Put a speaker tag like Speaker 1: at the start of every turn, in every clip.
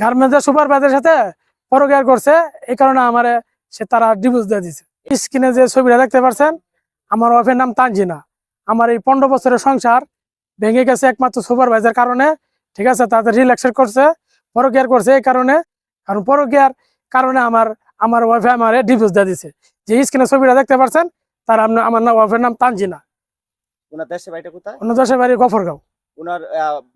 Speaker 1: গার্মেন্টসের সুপারভাইজারের সাথে পরকেয়ার করছে এই কারণে আমার সে তারা ডিভোর্স দিয়ে দিছে। স্ক্রিনে যে ছবিটা দেখতে পারছেন আমার ওয়াইফের নাম তানজিনা। আমার এই পনেরো বছরের সংসার ভেঙে গেছে একমাত্র সুপারভাইজার কারণে ঠিক আছে তাদের রিল্যাক্সের করছে পরকেয়ার করছে এই কারণে কারণ পরকেয়ার কারণে আমার আমার ওয়াইফে আমার ডিভোর্স দিয়ে দিছে। যে স্ক্রিনে ছবিটা দেখতে পারছেন তার আমার ওয়াইফের নাম তানজিনা।
Speaker 2: ওনার দেশে বাড়িটা কোথায়?
Speaker 1: অন্য দেশের বাড়ি গফরগাঁও।
Speaker 2: ওনার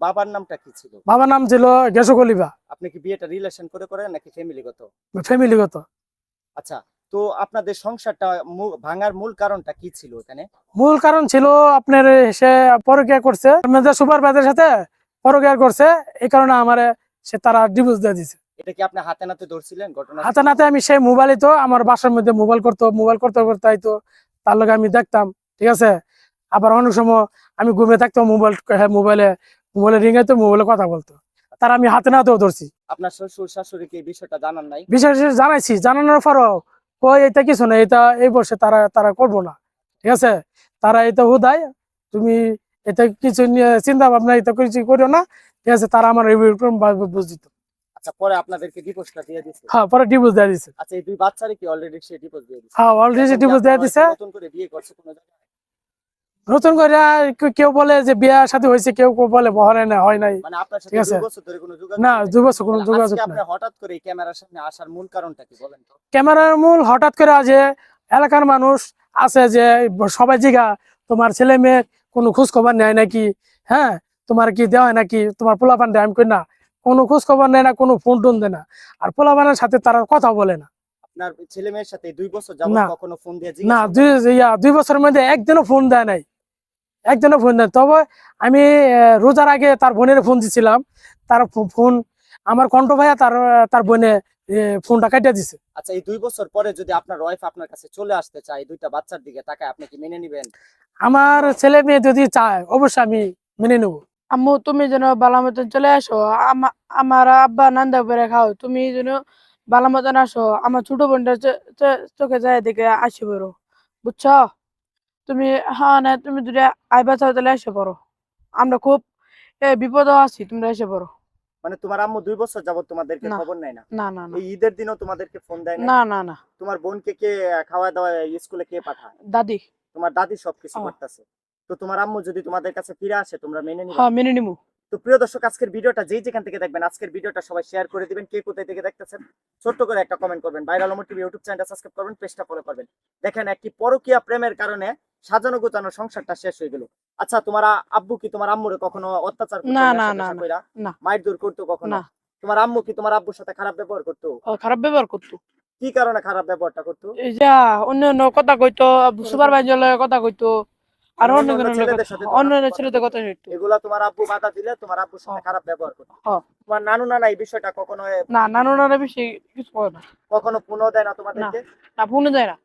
Speaker 2: বাবার নামটা কি ছিল?
Speaker 1: বাবার নাম ছিল গেসু কলিবা
Speaker 2: আপনি কি বিয়েটা রিলেশন করে করেন নাকি ফ্যামিলিগত
Speaker 1: ফ্যামিলিগত
Speaker 2: আচ্ছা তো আপনাদের সংসারটা ভাঙার মূল কারণটা কি ছিল এখানে?
Speaker 1: মূল কারণ ছিল আপনার সে পরকিয়া করছে সুপারভাইজারের সাথে পরকিয়া করছে এই কারণে আমার সে তারা ডিভোর্স দিয়ে দিছে।
Speaker 2: এটা কি আপনি হাতে নাতে ধরছিলেন ঘটনা?
Speaker 1: হাতে নাতে আমি সেই মোবাইলই তো আমার বাসার মধ্যে মোবাইল করতো মোবাইল করতে করতে তো তার লগে আমি দেখতাম ঠিক আছে? আবার অনেক সময় আমি ঘুমিয়ে থাকতাম মোবাইল মোবাইলে মোবাইলে রিং তো মোবাইলে কথা বলতো। তার আমি হাতে নাতেও ধরছি।
Speaker 2: আপনার শ্বশুর শাশুড়িকে এই বিষয়টা জানান নাই?
Speaker 1: করে জানাইছি। জানানোর পরও কই এটা কিছু না এটা এই বসে তারা তারা করব না। ঠিক আছে? তারা এটা হুদায় তুমি এটা কিছু নিয়ে চিন্তা ভাবনা এটা কিছু করিও না। ঠিক আছে? তারা আমার বুঝ দিত।
Speaker 2: আচ্ছা পরে আপনাদেরকে ডিভোর্সটা দিয়ে দিছে।
Speaker 1: হ্যাঁ পরে ডিভোর্স দিয়ে দিছে।
Speaker 2: আচ্ছা এই দুই বাচ্চারই কি অলরেডি সে ডিভোর্স দিয়ে দিছে?
Speaker 1: হ্যাঁ অলরেডি ডিভোর্স দিয়ে
Speaker 2: নতুন করে বিয়ে করছে কোনো জায়গায়?
Speaker 1: নতুন করে কেউ- বলে যে বিয়ার সাথে হয়েছে কেউ কেউ বলে বহরে না হয় নাই।
Speaker 2: মানে
Speaker 1: ঠিক আছে। না? দুই বছর কোনো যোগাযোগ
Speaker 2: হঠাৎ করে ক্যামেরার সামনে আসার মূল কারণটা কি বলেন তো?
Speaker 1: ক্যামেরার মূল হঠাৎ করে আজ এলাকার মানুষ আছে যে সবাই জিগা তোমার ছেলে মেয়ে কোনো খোঁজ খবর নেয় নাকি? হ্যাঁ? তোমার কি দেওয়া হয় নাকি? তোমার পোলাপান দেয়? আমি কই না কোনো খোঁজ খবর নেয় না কোনো ফোন টোন দেয় না। আর পোলাপানের সাথে তারা কথা বলে না।
Speaker 2: আপনার ছেলে মেয়ের সাথে দুই বছর যাবত
Speaker 1: না।
Speaker 2: কখনো ফোন দিয়ে
Speaker 1: না দুই দুই বছরের মধ্যে একদিনও ফোন দেয় নাই। একদিনও ফোন দেয়। তবে আমি রোজার আগে তার বোনের ফোন দিছিলাম। তার ফোন আমার কণ্ঠ ভাইয়া তার তার বোনে ফোনটা কাটিয়ে দিছে।
Speaker 2: আচ্ছা এই দুই বছর পরে যদি আপনার ওয়াইফ আপনার কাছে চলে আসতে চায় দুইটা বাচ্চার দিকে তাকায় আপনি কি মেনে নিবেন?
Speaker 1: আমার ছেলে মেয়ে যদি চায় অবশ্যই আমি মেনে নেব।
Speaker 3: আম্মু তুমি যেন ভালো মতন চলে আসো আমা- আমার আব্বা নান্দা করে খাও তুমি যেন ভালো মতন আসো আমার ছোট বোনটা চোখে যায় দেখে আসি বড়। বুঝছ? তুমি হ্যাঁ না তুমি যদি আইবা চাও তাহলে এসে পড়ো। আমরা খুব এ, বিপদও আছি তোমরা এসে পড়ো।
Speaker 2: মানে তোমার আম্মু দুই বছর যাবত তোমাদেরকে খবর নেয় না?
Speaker 3: না না
Speaker 2: এই ঈদের দিনও তোমাদেরকে ফোন দেয় না?
Speaker 3: না না
Speaker 2: তোমার বোনকে কে খাওয়া দাওয়া স্কুলে কে পাঠায়?
Speaker 3: দাদি।
Speaker 2: তোমার দাদি সবকিছু করতেছে। তো তোমার আম্মু যদি তোমাদের কাছে ফিরে আসে তোমরা মেনে নিবে।
Speaker 3: হ্যাঁ মেনে নিমু
Speaker 2: তো প্রিয় দর্শক আজকের ভিডিওটা যেই যেখান থেকে দেখবেন আজকের ভিডিওটা সবাই শেয়ার করে দিবেন। কে কোথায় থেকে দেখতেছেন ছোট্ট করে একটা কমেন্ট করবেন। ভাইরাল অমর টিভি ইউটিউব চ্যানেলটা সাবস্ক্রাইব করবেন পেজটা ফলো করবেন। দেখেন একটি পরকীয়া প্রেমের কারণে সাজানো গোছানো সংসারটা শেষ হয়ে গেল। আচ্ছা তোমার আব্বু কি তোমার আম্মুরে কখনো অত্যাচার
Speaker 3: না, না, না, না,
Speaker 2: মায়ের দূর করতো কখনো? তোমার আম্মু কি তোমার আব্বুর সাথে খারাপ ব্যবহার করতো?
Speaker 3: খারাপ ব্যবহার করতো।
Speaker 2: কি কারণে খারাপ ব্যবহারটা করতো?
Speaker 3: এই যা অন্য অন্য কথা কইতো সুপারভাইজার কথা কইতো আর অন্য
Speaker 2: অন্য
Speaker 3: কোনো অন্য
Speaker 2: তোমার
Speaker 3: অন্য
Speaker 2: আব্বু
Speaker 3: ছেলেদের
Speaker 2: কথা
Speaker 3: কথা
Speaker 2: এগুলা তোমার আব্বু বাধা দিলে তোমার আব্বুর সাথে। খারাপ ব্যবহার করতো। তোমার নানু নানা এই বিষয়টা কখনো
Speaker 3: না নানু নানা বেশি কিছু করে না।
Speaker 2: কখনো পুনঃ দেয় না তোমাদেরকে?
Speaker 3: না ফোনে যায় না।